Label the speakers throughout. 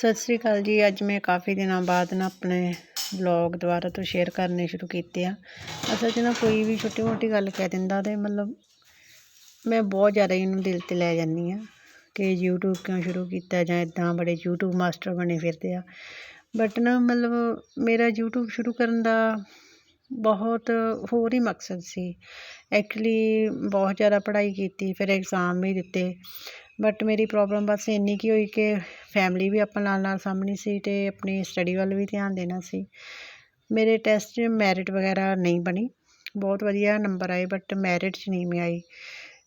Speaker 1: ਸਤਿ ਸ੍ਰੀ ਅਕਾਲ ਜੀ। ਅੱਜ ਮੈਂ ਕਾਫੀ ਦਿਨਾਂ ਬਾਅਦ ਨਾ ਆਪਣੇ ਵਲੌਗ ਦੁਬਾਰਾ ਤੋਂ ਸ਼ੇਅਰ ਕਰਨੇ ਸ਼ੁਰੂ ਕੀਤੇ ਆ। ਅਸਲ 'ਚ ਨਾ ਕੋਈ ਵੀ ਛੋਟੀ ਮੋਟੀ ਗੱਲ ਕਹਿ ਦਿੰਦਾ ਤੇ ਮਤਲਬ ਮੈਂ ਬਹੁਤ ਜ਼ਿਆਦਾ ਇਹਨੂੰ ਦਿਲ ਤੇ ਲੈ ਜਾਂਦੀ ਆ ਕਿ YouTube ਕਿਉਂ ਸ਼ੁਰੂ ਕੀਤਾ ਜਾਂ ਇਦਾਂ ਬੜੇ YouTube ਮਾਸਟਰ ਬਣੇ ਫਿਰਦੇ ਆ। ਬਟ ਨਾ ਮਤਲਬ ਮੇਰਾ YouTube ਸ਼ੁਰੂ ਕਰਨ ਦਾ ਬਹੁਤ ਹੋਰ ਹੀ ਮਕਸਦ ਸੀ। ਐਕਚੁਅਲੀ ਬਹੁਤ ਜ਼ਿਆਦਾ ਪੜ੍ਹਾਈ ਕੀਤੀ, ਫਿਰ ਐਗਜ਼ਾਮ ਵੀ ਦਿੱਤੇ। ਬਟ ਮੇਰੀ ਪ੍ਰੋਬਲਮ ਬਸ ਇੰਨੀ ਕੀ ਹੋਈ ਕਿ ਫੈਮਿਲੀ ਵੀ ਆਪਾਂ ਨਾਲ ਨਾਲ ਸਾਂਭਣੀ ਸੀ ਅਤੇ ਆਪਣੀ ਸਟੱਡੀ ਵੱਲ ਵੀ ਧਿਆਨ ਦੇਣਾ ਸੀ। ਮੇਰੇ ਟੈਸਟ 'ਚ ਮੈਰਿਟ ਵਗੈਰਾ ਨਹੀਂ ਬਣੀ। ਬਹੁਤ ਵਧੀਆ ਨੰਬਰ ਆਏ ਬਟ ਮੈਰਿਟ 'ਚ ਨਹੀਂ ਮੈਂ ਆਈ।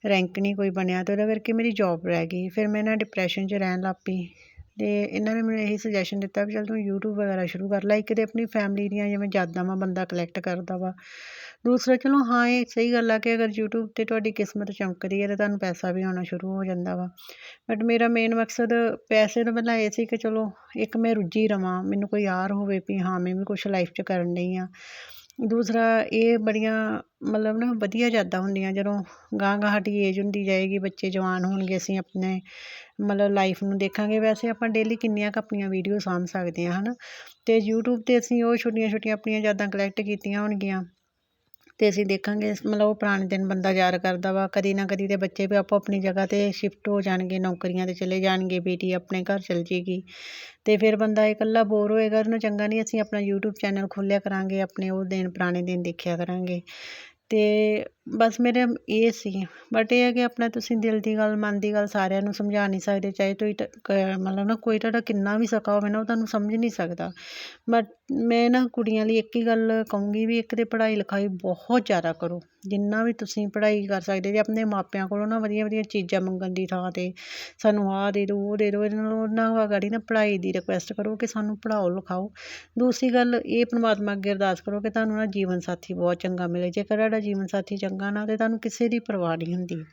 Speaker 1: ਰੈਂਕ ਨਹੀਂ ਕੋਈ ਬਣਿਆ ਅਤੇ ਉਹਦੇ ਕਰਕੇ ਮੇਰੀ ਜੋਬ ਰਹਿ ਗਈ। ਫਿਰ ਮੈਂ ਨਾ ਡਿਪਰੈਸ਼ਨ 'ਚ ਰਹਿਣ ਲੱਗ ਪਈ। ਅਤੇ ਇਹਨਾਂ ਨੇ ਮੈਨੂੰ ਇਹੀ ਸੁਜੈਸ਼ਨ ਦਿੱਤਾ ਵੀ ਚੱਲ ਤੂੰ ਯੂਟਿਊਬ ਵਗੈਰਾ ਸ਼ੁਰੂ ਕਰ ਲੈ, ਇੱਕ ਤਾਂ ਆਪਣੀ ਫੈਮਿਲੀ ਦੀਆਂ ਜਿਵੇਂ ਯਾਦਾਂ ਵਾ ਬੰਦਾ ਕਲੈਕਟ ਕਰਦਾ ਵਾ। ਦੂਸਰਾ, ਚਲੋ ਹਾਂ, ਇਹ ਸਹੀ ਗੱਲ ਆ ਕਿ ਅਗਰ ਯੂਟਿਊਬ 'ਤੇ ਤੁਹਾਡੀ ਕਿਸਮਤ ਚਮਕਦੀ ਹੈ ਤਾਂ ਤੁਹਾਨੂੰ ਪੈਸਾ ਵੀ ਆਉਣਾ ਸ਼ੁਰੂ ਹੋ ਜਾਂਦਾ ਵਾ। ਬਟ ਮੇਰਾ ਮੇਨ ਮਕਸਦ ਪੈਸੇ ਤੋਂ ਪਹਿਲਾਂ ਇਹ ਸੀ ਕਿ ਚਲੋ ਇੱਕ ਮੈਂ ਰੁੱਝੀ ਰਵਾਂ, ਮੈਨੂੰ ਕੋਈ ਆਰ ਹੋਵੇ ਵੀ ਹਾਂ, ਮੈਂ ਵੀ ਕੁਛ ਲਾਈਫ 'ਚ ਕਰਨ ਡਈ ਹਾਂ ਦੂਸਰਾ ਇਹ ਬੜੀਆਂ ਮਤਲਬ ਨਾ ਵਧੀਆ ਯਾਦਾਂ ਹੁੰਦੀਆਂ, ਜਦੋਂ ਗਾਂਹ ਗਾਂਹ ਸਾਡੀ ਏਜ ਹੁੰਦੀ ਜਾਏਗੀ, ਬੱਚੇ ਜਵਾਨ ਹੋਣਗੇ, ਅਸੀਂ ਆਪਣੇ ਮਤਲਬ ਲਾਈਫ ਨੂੰ ਦੇਖਾਂਗੇ। ਵੈਸੇ ਆਪਾਂ ਡੇਲੀ ਕਿੰਨੀਆਂ ਕੁ ਆਪਣੀਆਂ ਵੀਡੀਓ ਸਾਂਭ ਸਕਦੇ ਹਾਂ ਹੈ ਨਾ ਅਤੇ ਯੂਟਿਊਬ 'ਤੇ ਅਸੀਂ ਉਹ ਛੋਟੀਆਂ ਛੋਟੀਆਂ ਆਪਣੀਆਂ ਯਾਦਾਂ ਕਲੈਕਟ ਕੀਤੀਆਂ ਹੋਣਗੀਆਂ। ਅਤੇ ਅਸੀਂ ਦੇਖਾਂਗੇ, ਮਤਲਬ ਉਹ ਪੁਰਾਣੇ ਦਿਨ ਬੰਦਾ ਯਾਦ ਕਰਦਾ ਵਾ, ਕਦੀ ਨਾ ਕਦੀ ਤਾਂ ਬੱਚੇ ਵੀ ਆਪੋ ਆਪਣੀ ਜਗ੍ਹਾ 'ਤੇ ਸ਼ਿਫਟ ਹੋ ਜਾਣਗੇ, ਨੌਕਰੀਆਂ 'ਤੇ ਚਲੇ ਜਾਣਗੇ, ਬੇਟੀ ਆਪਣੇ ਘਰ ਚਲ ਜਾਏਗੀ ਅਤੇ ਫਿਰ ਬੰਦਾ ਇਕੱਲਾ ਬੋਰ ਹੋਏਗਾ, ਉਹਨੂੰ ਚੰਗਾ ਨਹੀਂ, ਅਸੀਂ ਆਪਣਾ ਯੂਟਿਊਬ ਚੈਨਲ ਖੋਲ੍ਹਿਆ ਕਰਾਂਗੇ, ਆਪਣੇ ਉਹ ਦਿਨ, ਪੁਰਾਣੇ ਦਿਨ ਦੇਖਿਆ ਕਰਾਂਗੇ। ਅਤੇ ਬਸ ਮੇਰੇ ਇਹ ਸੀ। ਬਟ ਇਹ ਹੈ ਕਿ ਆਪਣਾ ਤੁਸੀਂ ਦਿਲ ਦੀ ਗੱਲ, ਮਨ ਦੀ ਗੱਲ ਸਾਰਿਆਂ ਨੂੰ ਸਮਝਾ ਨਹੀਂ ਸਕਦੇ, ਚਾਹੇ ਤੁਸੀਂ ਮਤਲਬ ਨਾ ਕੋਈ ਤੁਹਾਡਾ ਕਿੰਨਾ ਵੀ ਸਕਾ ਹੋਵੇ ਨਾ, ਉਹ ਤੁਹਾਨੂੰ ਸਮਝ ਨਹੀਂ ਸਕਦਾ। ਬਟ ਮੈਂ ਨਾ ਕੁੜੀਆਂ ਲਈ ਇੱਕ ਹੀ ਗੱਲ ਕਹੂੰਗੀ ਵੀ ਇੱਕ ਤਾਂ ਪੜ੍ਹਾਈ ਲਿਖਾਈ ਬਹੁਤ ਜ਼ਿਆਦਾ ਕਰੋ। ਜਿੰਨਾ ਵੀ ਤੁਸੀਂ ਪੜ੍ਹਾਈ ਕਰ ਸਕਦੇ, ਜੇ ਆਪਣੇ ਮਾਪਿਆਂ ਕੋਲੋਂ ਨਾ ਵਧੀਆ ਵਧੀਆ ਚੀਜ਼ਾਂ ਮੰਗਣ ਦੀ ਥਾਂ 'ਤੇ ਸਾਨੂੰ ਆਹ ਦੇ ਦਿਓ, ਉਹ ਦੇ ਦਿਓ ਇਹਨਾਂ ਨੂੰ ਉਹਨਾਂ ਗਾੜੀ ਨਾ ਪੜ੍ਹਾਈ ਦੀ ਰਿਕੁਐਸਟ ਕਰੋ ਕਿ ਸਾਨੂੰ ਪੜ੍ਹਾਓ, ਲਿਖਾਓ। ਦੂਸਰੀ ਗੱਲ, ਇਹ ਪਰਮਾਤਮਾ ਅੱਗੇ ਅਰਦਾਸ ਕਰੋ ਕਿ ਤੁਹਾਨੂੰ ਨਾ ਜੀਵਨ ਸਾਥੀ ਬਹੁਤ ਚੰਗਾ ਮਿਲੇ। ਜੇਕਰ ਤੁਹਾਡਾ ਜੀਵਨ ਸਾਥੀ ਚੰਗਾ ਨਾ ਤੇ ਤੁਹਾਨੂੰ ਕਿਸੇ ਦੀ ਪਰਵਾਹ ਨਹੀਂ ਹੁੰਦੀ।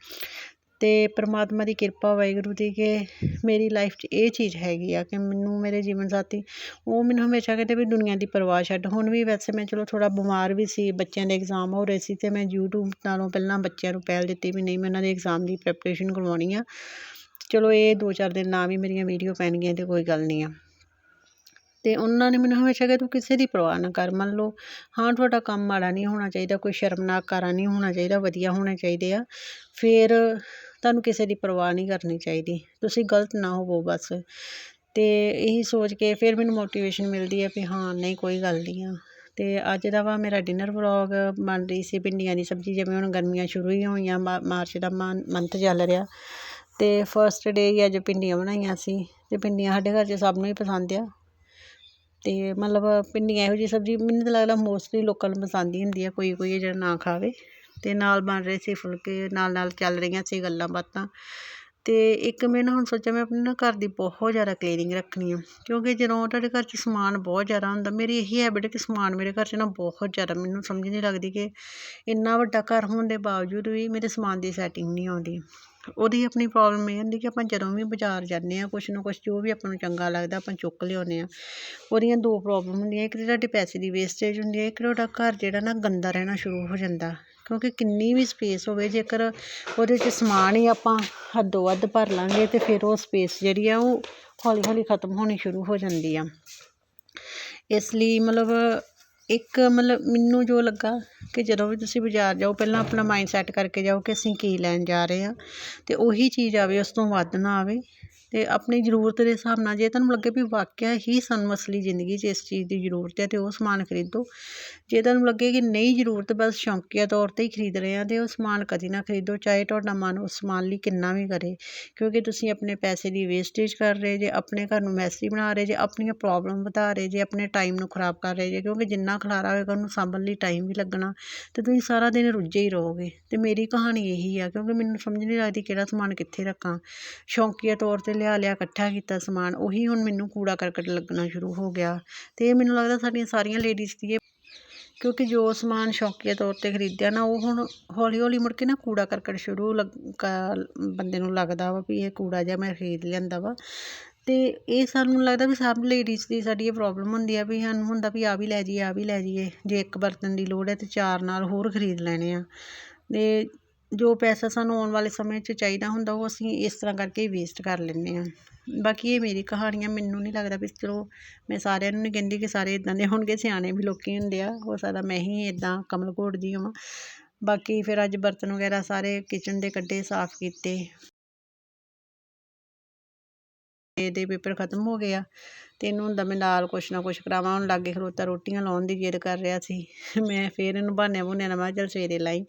Speaker 1: ਅਤੇ ਪਰਮਾਤਮਾ ਦੀ ਕਿਰਪਾ ਵਾਹਿਗੁਰੂ ਦੀ ਕਿ ਮੇਰੀ ਲਾਈਫ 'ਚ ਇਹ ਚੀਜ਼ ਹੈਗੀ ਆ ਕਿ ਮੈਨੂੰ ਮੇਰੇ ਜੀਵਨ ਸਾਥੀ, ਉਹ ਮੈਨੂੰ ਹਮੇਸ਼ਾ ਕਹਿੰਦੇ ਵੀ ਦੁਨੀਆ ਦੀ ਪਰਵਾਹ ਛੱਡ। ਹੁਣ ਵੀ ਵੈਸੇ ਮੈਂ ਚਲੋ ਥੋੜ੍ਹਾ ਬਿਮਾਰ ਵੀ ਸੀ, ਬੱਚਿਆਂ ਦੇ ਐਗਜ਼ਾਮ ਹੋ ਰਹੇ ਸੀ ਅਤੇ ਮੈਂ ਯੂਟਿਊਬ ਨਾਲੋਂ ਪਹਿਲਾਂ ਬੱਚਿਆਂ ਨੂੰ ਪਹਿਲ ਦਿੱਤੀ ਵੀ ਨਹੀਂ, ਮੈਂ ਉਹਨਾਂ ਦੇ ਐਗਜ਼ਾਮ ਦੀ ਪ੍ਰੈਪਰੇਸ਼ਨ ਕਰਵਾਉਣੀ ਆ। ਚਲੋ ਇਹ ਦੋ ਚਾਰ ਦਿਨ ਨਾ ਵੀ ਮੇਰੀਆਂ ਵੀਡੀਓ ਪੈਣਗੀਆਂ ਅਤੇ ਕੋਈ ਗੱਲ ਨਹੀਂ ਆ। ਅਤੇ ਉਹਨਾਂ ਨੇ ਮੈਨੂੰ ਹਮੇਸ਼ਾ ਕਿਹਾ, ਤੂੰ ਕਿਸੇ ਦੀ ਪਰਵਾਹ ਨਾ ਕਰ, ਮੰਨ ਲਓ, ਹਾਂ, ਤੁਹਾਡਾ ਕੰਮ ਮਾੜਾ ਨਹੀਂ ਹੋਣਾ ਚਾਹੀਦਾ, ਕੋਈ ਸ਼ਰਮਨਾਕ ਕਾਰਾ ਨਹੀਂ ਹੋਣਾ ਚਾਹੀਦਾ, ਵਧੀਆ ਹੋਣੇ ਚਾਹੀਦੇ ਆ, ਫਿਰ ਤੁਹਾਨੂੰ ਕਿਸੇ ਦੀ ਪਰਵਾਹ ਨਹੀਂ ਕਰਨੀ ਚਾਹੀਦੀ, ਤੁਸੀਂ ਗਲਤ ਨਾ ਹੋਵੋ ਬਸ। ਅਤੇ ਇਹੀ ਸੋਚ ਕੇ ਫਿਰ ਮੈਨੂੰ ਮੋਟੀਵੇਸ਼ਨ ਮਿਲਦੀ ਹੈ ਵੀ ਹਾਂ, ਨਹੀਂ, ਕੋਈ ਗੱਲ ਨਹੀਂ ਆ। ਅਤੇ ਅੱਜ ਦਾ ਵਾ ਮੇਰਾ ਡਿਨਰ ਵਲੌਗ ਬਣ ਰਹੀ ਸੀ, ਭਿੰਡੀਆਂ ਦੀ ਸਬਜ਼ੀ, ਜਿਵੇਂ ਹੁਣ ਗਰਮੀਆਂ ਸ਼ੁਰੂ ਹੀ ਹੋਈਆਂ ਮਾਰਚ ਦਾ ਮੰਥ ਚੱਲ ਰਿਹਾ। ਅਤੇ ਫਸਟ ਡੇ ਹੀ ਅੱਜ ਭਿੰਡੀਆਂ ਬਣਾਈਆਂ ਸੀ ਅਤੇ ਭਿੰਡੀਆਂ ਸਾਡੇ ਘਰ 'ਚ ਸਭ ਨੂੰ ਹੀ ਪਸੰਦ ਆ। ਅਤੇ ਮਤਲਬ ਭਿੰਡੀਆਂ ਇਹੋ ਜਿਹੀ ਸਬਜ਼ੀ ਮੈਨੂੰ ਤਾਂ ਲੱਗਦਾ ਮੋਸਟਲੀ ਲੋਕਾਂ ਨੂੰ ਪਸੰਦ ਹੀ ਹੁੰਦੀ ਆ ਕੋਈ ਕੋਈ ਜਿਹੜਾ ਨਾ ਖਾਵੇ। ਅਤੇ ਨਾਲ ਬਣ ਰਹੇ ਸੀ ਫੁਲਕੇ, ਨਾਲ ਨਾਲ ਚੱਲ ਰਹੀਆਂ ਸੀ ਗੱਲਾਂ ਬਾਤਾਂ। ਅਤੇ ਇੱਕ ਮੈਂ ਨਾ ਹੁਣ ਸੋਚਿਆ, ਮੈਂ ਆਪਣੇ ਨਾ ਘਰ ਦੀ ਬਹੁਤ ਜ਼ਿਆਦਾ ਕਲੀਨਿੰਗ ਰੱਖਣੀ ਆ, ਕਿਉਂਕਿ ਜਦੋਂ ਤੁਹਾਡੇ ਘਰ 'ਚ ਸਮਾਨ ਬਹੁਤ ਜ਼ਿਆਦਾ ਹੁੰਦਾ, ਮੇਰੀ ਇਹੀ ਹੈਬਿਟ ਕਿ ਸਮਾਨ ਮੇਰੇ ਘਰ 'ਚ ਨਾ ਬਹੁਤ ਜ਼ਿਆਦਾ, ਮੈਨੂੰ ਸਮਝ ਨਹੀਂ ਲੱਗਦੀ ਕਿ ਇੰਨਾ ਵੱਡਾ ਘਰ ਹੋਣ ਦੇ ਬਾਵਜੂਦ ਵੀ ਮੇਰੇ ਸਮਾਨ ਦੀ ਸੈਟਿੰਗ ਨਹੀਂ ਆਉਂਦੀ। ਉਹਦੀ ਆਪਣੀ ਪ੍ਰੋਬਲਮ ਇਹ ਹੁੰਦੀ ਕਿ ਆਪਾਂ ਜਦੋਂ ਵੀ ਬਾਜ਼ਾਰ ਜਾਂਦੇ ਹਾਂ, ਕੁਛ ਨਾ ਕੁਛ ਜੋ ਵੀ ਆਪਾਂ ਨੂੰ ਚੰਗਾ ਲੱਗਦਾ ਆਪਾਂ ਚੁੱਕ ਲਿਆਉਂਦੇ ਹਾਂ। ਉਹਦੀਆਂ ਦੋ ਪ੍ਰੋਬਲਮ ਹੁੰਦੀਆਂ, ਇੱਕ ਤਾਂ ਤੁਹਾਡੇ ਪੈਸੇ ਦੀ ਵੇਸਟੇਜ ਹੁੰਦੀ ਹੈ, ਇੱਕ ਤੁਹਾਡਾ ਘਰ ਜਿਹੜਾ ਨਾ ਗੰਦਾ ਰਹਿਣਾ ਸ਼ੁਰੂ ਹੋ ਜਾਂਦਾ। ਕਿਉਂਕਿ ਕਿੰਨੀ ਵੀ ਸਪੇਸ ਹੋਵੇ, ਜੇਕਰ ਉਹਦੇ 'ਚ ਸਮਾਨ ਹੀ ਆਪਾਂ ਹੱਦੋਂ ਵੱਧ ਭਰ ਲਾਂਗੇ ਤਾਂ ਫਿਰ ਉਹ ਸਪੇਸ ਜਿਹੜੀ ਆ ਉਹ ਹੌਲੀ ਹੌਲੀ ਖ਼ਤਮ ਹੋਣੀ ਸ਼ੁਰੂ ਹੋ ਜਾਂਦੀ ਆ। ਇਸ ਲਈ ਮਤਲਬ ਇੱਕ ਮਤਲਬ ਮੈਨੂੰ ਜੋ ਲੱਗਾ ਕਿ ਜਦੋਂ ਵੀ ਤੁਸੀਂ ਬਾਜ਼ਾਰ ਜਾਓ, ਪਹਿਲਾਂ ਆਪਣਾ ਮਾਈਂਡ ਸੈੱਟ ਕਰਕੇ ਜਾਓ ਕਿ ਅਸੀਂ ਕੀ ਲੈਣ ਜਾ ਰਹੇ ਹਾਂ ਅਤੇ ਉਹੀ ਚੀਜ਼ ਆਵੇ, ਉਸ ਤੋਂ ਵੱਧ ਨਾ ਆਵੇ। ਅਤੇ ਆਪਣੀ ਜ਼ਰੂਰਤ ਦੇ ਹਿਸਾਬ ਨਾਲ ਜੇ ਤੁਹਾਨੂੰ ਲੱਗੇ ਵੀ ਵਾਕਿਆ ਹੀ ਸਾਨੂੰ ਅਸਲੀ ਜ਼ਿੰਦਗੀ 'ਚ ਇਸ ਚੀਜ਼ ਦੀ ਜ਼ਰੂਰਤ ਹੈ ਤਾਂ ਉਹ ਸਮਾਨ ਖਰੀਦੋ। ਜੇ ਤੁਹਾਨੂੰ ਲੱਗੇ ਕਿ ਨਹੀਂ ਜ਼ਰੂਰਤ, ਬਸ ਸ਼ੌਂਕੀਆ ਤੌਰ 'ਤੇ ਹੀ ਖਰੀਦ ਰਹੇ ਹਾਂ ਤਾਂ ਉਹ ਸਮਾਨ ਕਦੀ ਨਾ ਖਰੀਦੋ, ਚਾਹੇ ਤੁਹਾਡਾ ਮਨ ਉਸ ਸਮਾਨ ਲਈ ਕਿੰਨਾ ਵੀ ਕਰੇ, ਕਿਉਂਕਿ ਤੁਸੀਂ ਆਪਣੇ ਪੈਸੇ ਦੀ ਵੇਸਟੇਜ ਕਰ ਰਹੇ, ਜੇ ਆਪਣੇ ਘਰ ਨੂੰ ਮੈਸੀ ਬਣਾ ਰਹੇ, ਜੇ ਆਪਣੀਆਂ ਪ੍ਰੋਬਲਮ ਵਧਾ ਰਹੇ, ਜੇ ਆਪਣੇ ਟਾਈਮ ਨੂੰ ਖਰਾਬ ਕਰ ਰਹੇ, ਜੇ ਕਿਉਂਕਿ ਜਿੰਨਾ ਖਲਾਰਾ ਹੋਏਗਾ ਉਹਨੂੰ ਸਾਂਭਣ ਲਈ ਟਾਈਮ ਵੀ ਲੱਗਣਾ ਅਤੇ ਤੁਸੀਂ ਸਾਰਾ ਦਿਨ ਰੁੱਝੇ ਹੀ ਰਹੋਗੇ। ਅਤੇ ਮੇਰੀ ਕਹਾਣੀ ਇਹੀ ਆ, ਕਿਉਂਕਿ ਮੈਨੂੰ ਸਮਝ ਨਹੀਂ ਲੱਗਦੀ ਕਿਹੜਾ ਸਮਾਨ ਕਿੱਥੇ ਰੱਖਾਂ। ਸ਼ੌਂਕੀਆ ਤੌਰ 'ਤੇ ਲਿਆ ਲਿਆ, ਇਕੱਠਾ ਕੀਤਾ ਸਮਾਨ, ਉਹੀ ਹੁਣ ਮੈਨੂੰ ਕੂੜਾ ਕਰਕਟ ਲੱਗਣਾ ਸ਼ੁਰੂ ਹੋ ਗਿਆ। ਅਤੇ ਇਹ ਮੈਨੂੰ ਲੱਗਦਾ ਸਾਡੀਆਂ ਸਾਰੀਆਂ ਲੇਡੀਜ਼ ਦੀ ਕਿਉਂਕਿ ਜੋ ਸਮਾਨ ਸ਼ੌਕੀਆ ਤੌਰ 'ਤੇ ਖਰੀਦਿਆ ਨਾ, ਉਹ ਹੁਣ ਹੌਲੀ ਹੌਲੀ ਮੁੜ ਕੇ ਨਾ ਕੂੜਾ ਕਰਕਟ ਸ਼ੁਰੂ ਲੱਗ ਬੰਦੇ ਨੂੰ ਲੱਗਦਾ ਵਾ ਵੀ ਇਹ ਕੂੜਾ ਜਿਹਾ ਮੈਂ ਖਰੀਦ ਲਿਆਂਦਾ ਵਾ। ਅਤੇ ਇਹ ਸਾਨੂੰ ਲੱਗਦਾ ਵੀ ਸਭ ਲੇਡੀਜ਼ ਦੀ ਸਾਡੀ ਇਹ ਪ੍ਰੋਬਲਮ ਹੁੰਦੀ ਆ ਵੀ ਸਾਨੂੰ ਹੁੰਦਾ ਵੀ ਆ ਵੀ ਲੈ ਜਾਈਏ ਆ ਵੀ ਲੈ ਜਾਈਏ। ਜੇ ਇੱਕ ਬਰਤਨ ਦੀ ਲੋੜ ਹੈ ਤਾਂ ਚਾਰ ਨਾਲ ਹੋਰ ਖਰੀਦ ਲੈਣੇ ਆ। ਅਤੇ ਜੋ ਪੈਸਾ ਸਾਨੂੰ ਆਉਣ ਵਾਲੇ ਸਮੇਂ 'ਚ ਚਾਹੀਦਾ ਹੁੰਦਾ, ਉਹ ਅਸੀਂ ਇਸ ਤਰ੍ਹਾਂ ਕਰਕੇ ਵੇਸਟ ਕਰ ਲੈਂਦੇ ਹਾਂ। ਬਾਕੀ ਇਹ ਮੇਰੀ ਕਹਾਣੀਆਂ ਮੈਨੂੰ ਨਹੀਂ ਲੱਗਦਾ ਵੀ ਚਲੋ ਮੈਂ ਸਾਰਿਆਂ ਨੂੰ ਨਹੀਂ ਕਹਿੰਦੀ ਕਿ ਸਾਰੇ ਇੱਦਾਂ ਦੇ ਹੋਣਗੇ, ਸਿਆਣੇ ਵੀ ਲੋਕ ਹੁੰਦੇ ਆ, ਹੋ ਸਕਦਾ ਮੈਂ ਹੀ ਇੱਦਾਂ ਕਮਲ ਘੋੜਦੀ ਹੋਵਾਂ। ਬਾਕੀ ਫਿਰ ਅੱਜ ਬਰਤਨ ਵਗੈਰਾ ਸਾਰੇ ਕਿਚਨ ਦੇ ਕੱਢੇ, ਸਾਫ਼ ਕੀਤੇ। ਇਹਦੇ ਪੇਪਰ ਖਤਮ ਹੋ ਗਿਆ ਆ ਅਤੇ ਇਹਨੂੰ ਹੁੰਦਾ ਮੈਂ ਨਾਲ ਕੁਛ ਨਾ ਕੁਛ ਕਰਾਵਾਂ, ਹੁਣ ਲਾਗੇ ਖਲੋਤਾ ਰੋਟੀਆਂ ਲਾਉਣ ਦੀ ਜਿੱਦ ਕਰ ਰਿਹਾ ਸੀ। ਮੈਂ ਫਿਰ ਇਹਨੂੰ ਬਹਾਨੇ ਬਹੂਨੇ ਨਾਲ ਮੈਂ ਕਿਹਾ ਚੱਲ ਸਵੇਰੇ ਲਾਈ।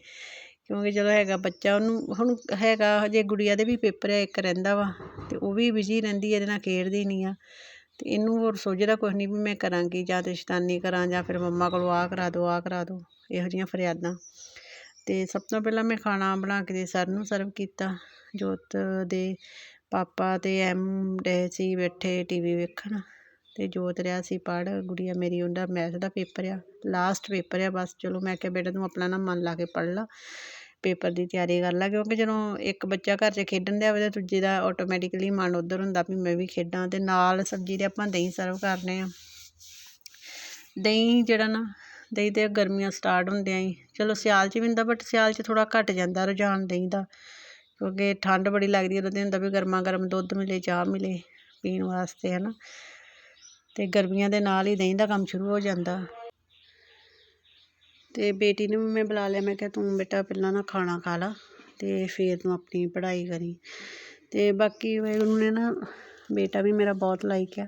Speaker 1: ਕਿਉਂਕਿ ਚਲੋ ਹੈਗਾ ਬੱਚਾ, ਉਹਨੂੰ, ਹੁਣ ਹੈਗਾ ਹਜੇ ਗੁੜੀਆ ਦੇ ਵੀ ਪੇਪਰ ਹੈ ਇੱਕ ਰਹਿੰਦਾ ਵਾ ਅਤੇ ਉਹ ਵੀ ਬਿਜ਼ੀ ਰਹਿੰਦੀ ਇਹਦੇ ਨਾਲ ਖੇਡਦੀ ਨਹੀਂ ਆ। ਅਤੇ ਇਹਨੂੰ ਹੋਰ ਸੋਝਦਾ ਕੁਛ ਨਹੀਂ ਵੀ ਮੈਂ ਕਰਾਂਗੀ, ਜਾਂ ਤਾਂ ਸ਼ੈਤਾਨੀ ਕਰਾਂ, ਜਾਂ ਫਿਰ ਮੰਮਾ ਕੋਲੋਂ ਆਹ ਕਰਾ ਦਿਉ ਆਹ ਕਰਾ ਦਿਉ ਇਹੋ ਜਿਹੀਆਂ ਫਰਿਆਦਾਂ। ਅਤੇ ਸਭ ਤੋਂ ਪਹਿਲਾਂ ਮੈਂ ਖਾਣਾ ਬਣਾ ਕੇ ਦੇ, ਸਰ ਨੂੰ ਸਰਵ ਕੀਤਾ, ਜੋਤ ਦੇ ਪਾਪਾ ਅਤੇ ਐਮ ਡੇ ਸੀ ਬੈਠੇ ਟੀ ਵੀ ਵੇਖਣ। ਅਤੇ ਜੋਤ ਰਿਹਾ ਸੀ, ਪੜ੍ਹ, ਗੁੜੀਆ ਮੇਰੀ ਉਹਦਾ ਮੈਥ ਦਾ ਪੇਪਰ ਆ ਲਾਸਟ ਪੇਪਰ ਆ ਬਸ, ਚਲੋ ਮੈਂ ਕਿਹਾ ਬੇਟਾ ਤੂੰ ਆਪਣਾ ਨਾ ਮਨ ਲਾ ਕੇ ਪੜ੍ਹ ਲਾ, ਪੇਪਰ ਦੀ ਤਿਆਰੀ ਕਰ ਲਾ, ਕਿਉਂਕਿ ਜਦੋਂ ਇੱਕ ਬੱਚਾ ਘਰ 'ਚ ਖੇਡਣ ਦਿਆ ਹੋਵੇ ਤਾਂ ਦੂਜੇ ਦਾ ਆਟੋਮੈਟਿਕਲੀ ਮਨ ਉੱਧਰ ਹੁੰਦਾ ਵੀ ਮੈਂ ਵੀ ਖੇਡਾਂ ਅਤੇ ਨਾਲ ਸਬਜ਼ੀ ਦੇ ਆਪਾਂ ਦਹੀਂ ਸਰਵ ਕਰਨੇ ਆ। ਦਹੀਂ ਜਿਹੜਾ ਨਾ, ਦਹੀਂ ਤੇ ਗਰਮੀਆਂ ਸਟਾਰਟ ਹੁੰਦਿਆਂ ਹੀ ਚਲੋ ਸਿਆਲ 'ਚ ਵੀ ਹੁੰਦਾ ਬਟ ਸਿਆਲ 'ਚ ਥੋੜ੍ਹਾ ਘੱਟ ਜਾਂਦਾ ਰੁਝਾਨ ਦਹੀਂ ਦਾ, ਕਿਉਂਕਿ ਠੰਡ ਬੜੀ ਲੱਗਦੀ ਉਦੋਂ ਤਾਂ ਹੁੰਦਾ ਵੀ ਗਰਮਾ ਗਰਮ ਦੁੱਧ ਮਿਲੇ, ਚਾਹ ਮਿਲੇ, ਪੀਣ ਵਾਸਤੇ ਹੈ ਨਾ ਅਤੇ ਗਰਮੀਆਂ ਦੇ ਨਾਲ ਹੀ ਦਹੀਂ ਦਾ ਕੰਮ ਸ਼ੁਰੂ ਹੋ ਜਾਂਦਾ। ਅਤੇ ਬੇਟੀ ਨੂੰ ਵੀ ਮੈਂ ਬੁਲਾ ਲਿਆ, ਮੈਂ ਕਿਹਾ ਤੂੰ ਬੇਟਾ ਪਹਿਲਾਂ ਨਾ ਖਾਣਾ ਖਾ ਲਾ ਅਤੇ ਫਿਰ ਤੂੰ ਆਪਣੀ ਪੜ੍ਹਾਈ ਕਰੀ। ਅਤੇ ਬਾਕੀ ਵਾਹਿਗੁਰੂ ਨੇ ਨਾ, ਬੇਟਾ ਵੀ ਮੇਰਾ ਬਹੁਤ ਲਾਈਕ ਆ।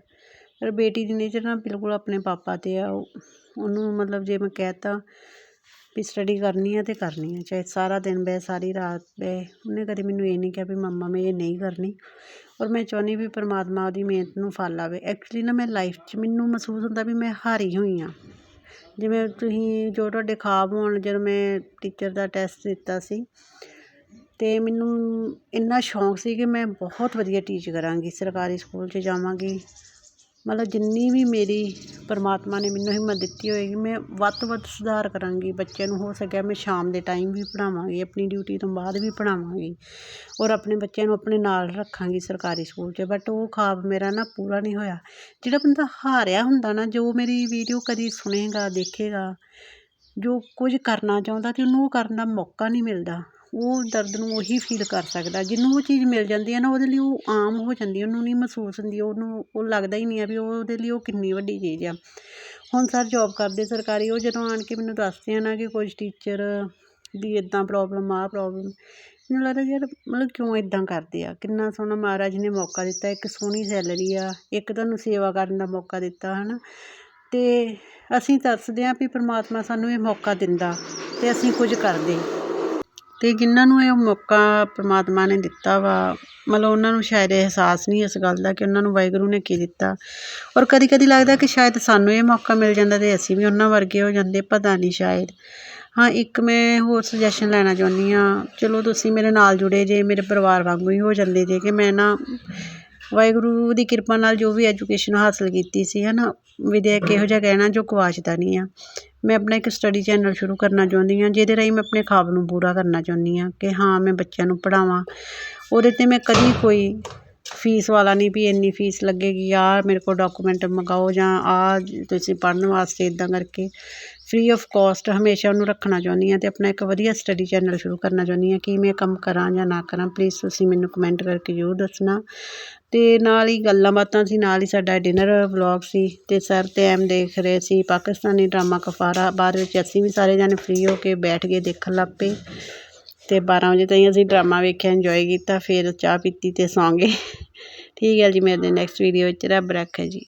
Speaker 1: ਪਰ ਬੇਟੀ ਦੀ ਨੇਚਰ ਨਾ ਬਿਲਕੁਲ ਆਪਣੇ ਪਾਪਾ 'ਤੇ ਆ ਉਹਨੂੰ ਮਤਲਬ ਜੇ ਮੈਂ ਕਹਿ ਤਾ ਵੀ ਸਟੱਡੀ ਕਰਨੀ ਆ ਤੇ ਕਰਨੀ ਆ, ਚਾਹੇ ਸਾਰਾ ਦਿਨ ਬਹਿ, ਸਾਰੀ ਰਾਤ ਬਹਿ। ਉਹਨੇ ਕਦੇ ਮੈਨੂੰ ਇਹ ਨਹੀਂ ਕਿਹਾ ਵੀ ਮੰਮਾ ਮੈਂ ਇਹ ਨਹੀਂ ਕਰਨੀ। ਔਰ ਮੈਂ ਚਾਹੁੰਦੀ ਵੀ ਪਰਮਾਤਮਾ ਉਹਦੀ ਮਿਹਨਤ ਨੂੰ ਫਲ ਆਵੇ ਐਕਚੁਲੀ ਨਾ ਮੈਂ ਲਾਈਫ 'ਚ ਮੈਨੂੰ ਮਹਿਸੂਸ ਹੁੰਦਾ ਵੀ ਮੈਂ ਹਾਰੀ ਹੋਈ ਹਾਂ। ਜਿਵੇਂ ਤੁਸੀਂ ਜੋ ਤੁਹਾਡੇ ਖਾਬ ਹੋਣ, ਜਦੋਂ ਮੈਂ ਟੀਚਰ ਦਾ ਟੈਸਟ ਦਿੱਤਾ ਸੀ ਅਤੇ ਮੈਨੂੰ ਇੰਨਾ ਸ਼ੌਂਕ ਸੀ ਕਿ ਮੈਂ ਬਹੁਤ ਵਧੀਆ ਟੀਚ ਕਰਾਂਗੀ। ਸਰਕਾਰੀ ਸਕੂਲ 'ਚ ਜਾਵਾਂਗੀ। ਮਤਲਬ ਜਿੰਨੀ ਵੀ ਮੇਰੀ ਪਰਮਾਤਮਾ ਨੇ ਮੈਨੂੰ ਹਿੰਮਤ ਦਿੱਤੀ ਹੋਏਗੀ, ਮੈਂ ਵੱਧ ਤੋਂ ਵੱਧ ਸੁਧਾਰ ਕਰਾਂਗੀ, ਬੱਚਿਆਂ ਨੂੰ ਹੋ ਸਕਿਆ ਮੈਂ ਸ਼ਾਮ ਦੇ ਟਾਈਮ ਵੀ ਪੜ੍ਹਾਵਾਂਗੀ, ਆਪਣੀ ਡਿਊਟੀ ਤੋਂ ਬਾਅਦ ਵੀ ਪੜ੍ਹਾਵਾਂਗੀ ਔਰ ਆਪਣੇ ਬੱਚਿਆਂ ਨੂੰ ਆਪਣੇ ਨਾਲ ਰੱਖਾਂਗੀ ਸਰਕਾਰੀ ਸਕੂਲ 'ਚ ਬਟ ਉਹ ਖਾਬ ਮੇਰਾ ਨਾ ਪੂਰਾ ਨਹੀਂ ਹੋਇਆ। ਜਿਹੜਾ ਬੰਦਾ ਹਾਰਿਆ ਹੁੰਦਾ ਨਾ, ਜੋ ਮੇਰੀ ਵੀਡੀਓ ਕਦੀ ਸੁਣੇਗਾ, ਦੇਖੇਗਾ, ਜੋ ਕੁਝ ਕਰਨਾ ਚਾਹੁੰਦਾ ਅਤੇ ਉਹਨੂੰ ਉਹ ਕਰਨ ਦਾ ਮੌਕਾ ਨਹੀਂ ਮਿਲਦਾ। ਉਹ ਦਰਦ ਨੂੰ ਉਹੀ ਫੀਲ ਕਰ ਸਕਦਾ। ਜਿਹਨੂੰ ਉਹ ਚੀਜ਼ ਮਿਲ ਜਾਂਦੀ ਹੈ ਨਾ, ਉਹਦੇ ਲਈ ਉਹ ਆਮ ਹੋ ਜਾਂਦੀ ਉਹਨੂੰ ਨਹੀਂ ਮਹਿਸੂਸ ਹੁੰਦੀ, ਉਹਨੂੰ ਉਹ ਲੱਗਦਾ ਹੀ ਨਹੀਂ ਆ ਵੀ ਉਹਦੇ ਲਈ ਉਹ ਕਿੰਨੀ ਵੱਡੀ ਚੀਜ਼ ਆ। ਹੁਣ ਸਰ ਜੋਬ ਕਰਦੇ ਸਰਕਾਰੀ, ਉਹ ਜਦੋਂ ਆਣ ਕੇ ਮੈਨੂੰ ਦੱਸਦੇ ਆ ਨਾ ਕਿ ਕੁਝ ਟੀਚਰ ਦੀ ਇਦਾਂ ਪ੍ਰੋਬਲਮ ਆ ਪ੍ਰੋਬਲਮ ਮੈਨੂੰ ਲੱਗਦਾ ਯਾਰ ਮਤਲਬ ਕਿਉਂ ਇਦਾਂ ਕਰਦੇ ਆ? ਕਿੰਨਾ ਸੋਹਣਾ ਮਹਾਰਾਜ ਨੇ ਮੌਕਾ ਦਿੱਤਾ, ਇੱਕ ਸੋਹਣੀ ਸੈਲਰੀ ਆ, ਇੱਕ ਤੁਹਾਨੂੰ ਸੇਵਾ ਕਰਨ ਦਾ ਮੌਕਾ ਦਿੱਤਾ ਹੈ ਨਾ ਅਤੇ ਅਸੀਂ ਤਰਸਦੇ ਹਾਂ ਵੀ ਪ੍ਰਮਾਤਮਾ ਸਾਨੂੰ ਇਹ ਮੌਕਾ ਦਿੰਦਾ ਅਤੇ ਅਸੀਂ ਕੁਝ ਕਰਦੇ। ਅਤੇ ਜਿਨ੍ਹਾਂ ਨੂੰ ਇਹ ਮੌਕਾ ਪਰਮਾਤਮਾ ਨੇ ਦਿੱਤਾ ਵਾ, ਮਤਲਬ ਉਹਨਾਂ ਨੂੰ ਸ਼ਾਇਦ ਅਹਿਸਾਸ ਨਹੀਂ ਇਸ ਗੱਲ ਦਾ ਕਿ ਉਹਨਾਂ ਨੂੰ ਵਾਹਿਗੁਰੂ ਨੇ ਕੀ ਦਿੱਤਾ। ਔਰ ਕਦੀ ਕਦੀ ਲੱਗਦਾ ਕਿ ਸ਼ਾਇਦ ਸਾਨੂੰ ਇਹ ਮੌਕਾ ਮਿਲ ਜਾਂਦਾ ਅਤੇ ਅਸੀਂ ਵੀ ਉਹਨਾਂ ਵਰਗੇ ਹੋ ਜਾਂਦੇ, ਪਤਾ ਨਹੀਂ ਸ਼ਾਇਦ। ਹਾਂ, ਇੱਕ ਮੈਂ ਹੋਰ ਸੁਜੈਸ਼ਨ ਲੈਣਾ ਚਾਹੁੰਦੀ ਹਾਂ, ਚਲੋ ਤੁਸੀਂ ਮੇਰੇ ਨਾਲ ਜੁੜੇ ਜੇ, ਮੇਰੇ ਪਰਿਵਾਰ ਵਾਂਗੂ ਹੀ ਹੋ ਜਾਂਦੇ ਜੇ, ਕਿ ਮੈਂ ਨਾ ਵਾਹਿਗੁਰੂ ਦੀ ਕਿਰਪਾ ਨਾਲ ਜੋ ਵੀ ਐਜੂਕੇਸ਼ਨ ਹਾਸਲ ਕੀਤੀ ਸੀ ਹੈ ਨਾ ਵਿਦਿਆ ਇਹੋ ਜਿਹਾ ਕਹਿਣਾ ਜੋ ਗਵਾਚਦਾ ਨਹੀਂ ਆ। ਮੈਂ ਆਪਣਾ ਇੱਕ ਸਟੱਡੀ ਚੈਨਲ ਸ਼ੁਰੂ ਕਰਨਾ ਚਾਹੁੰਦੀ ਹਾਂ, ਜਿਹਦੇ ਰਾਹੀਂ ਮੈਂ ਆਪਣੇ ਖਾਬ ਨੂੰ ਪੂਰਾ ਕਰਨਾ ਚਾਹੁੰਦੀ ਹਾਂ ਕਿ ਹਾਂ, ਮੈਂ ਬੱਚਿਆਂ ਨੂੰ ਪੜ੍ਹਾਵਾਂ। ਉਹਦੇ 'ਤੇ ਮੈਂ ਕਦੀ ਕੋਈ ਫੀਸ ਵਾਲਾ ਨਹੀਂ ਵੀ ਇੰਨੀ ਫੀਸ ਲੱਗੇਗੀ ਆਹ ਮੇਰੇ ਕੋਲ ਡਾਕੂਮੈਂਟ ਮੰਗਾਓ ਜਾਂ ਆਹ ਤੁਸੀਂ ਪੜ੍ਹਨ ਵਾਸਤੇ ਇੱਦਾਂ ਕਰਕੇ। ਫ੍ਰੀ ਆਫ ਕੋਸਟ ਹਮੇਸ਼ਾ ਉਹਨੂੰ ਰੱਖਣਾ ਚਾਹੁੰਦੀ ਹਾਂ ਅਤੇ ਆਪਣਾ ਇੱਕ ਵਧੀਆ ਸਟੱਡੀ ਚੈਨਲ ਸ਼ੁਰੂ ਕਰਨਾ ਚਾਹੁੰਦੀ ਹਾਂ ਕਿ ਮੈਂ ਕੰਮ ਕਰਾਂ ਜਾਂ ਨਾ ਕਰਾਂ। ਪਲੀਜ਼ ਤੁਸੀਂ ਮੈਨੂੰ ਕਮੈਂਟ ਕਰਕੇ ਜ਼ਰੂਰ ਦੱਸਣਾ। ਅਤੇ ਨਾਲ ਹੀ ਗੱਲਾਂ ਬਾਤਾਂ ਸੀ, ਨਾਲ ਹੀ ਸਾਡਾ ਡਿਨਰ ਵਲੋਗ ਸੀ ਅਤੇ ਸਰ ਅਤੇ ਐਮ ਦੇਖ ਰਹੇ ਸੀ ਪਾਕਿਸਤਾਨੀ ਡਰਾਮਾ ਕਫਾਰਾ, ਬਾਅਦ ਵਿੱਚ ਅਸੀਂ ਵੀ ਸਾਰੇ ਜਾਣੇ ਫ੍ਰੀ ਹੋ ਕੇ ਬੈਠ ਗਏ ਦੇਖਣ ਲੱਗ ਪਏ ਅਤੇ ਬਾਰਾਂ ਵਜੇ ਤਾਈਂ ਅਸੀਂ ਡਰਾਮਾ ਵੇਖਿਆ ਇੰਜੋਏ ਕੀਤਾ, ਫਿਰ ਚਾਹ ਪੀਤੀ ਅਤੇ ਸੌਂ ਗਏ। ਠੀਕ ਹੈ ਜੀ, ਮਿਲਦੇ ਨੈਕਸਟ ਵੀਡੀਓ ਵਿੱਚ, ਰੱਬ ਰੱਖੇ ਜੀ।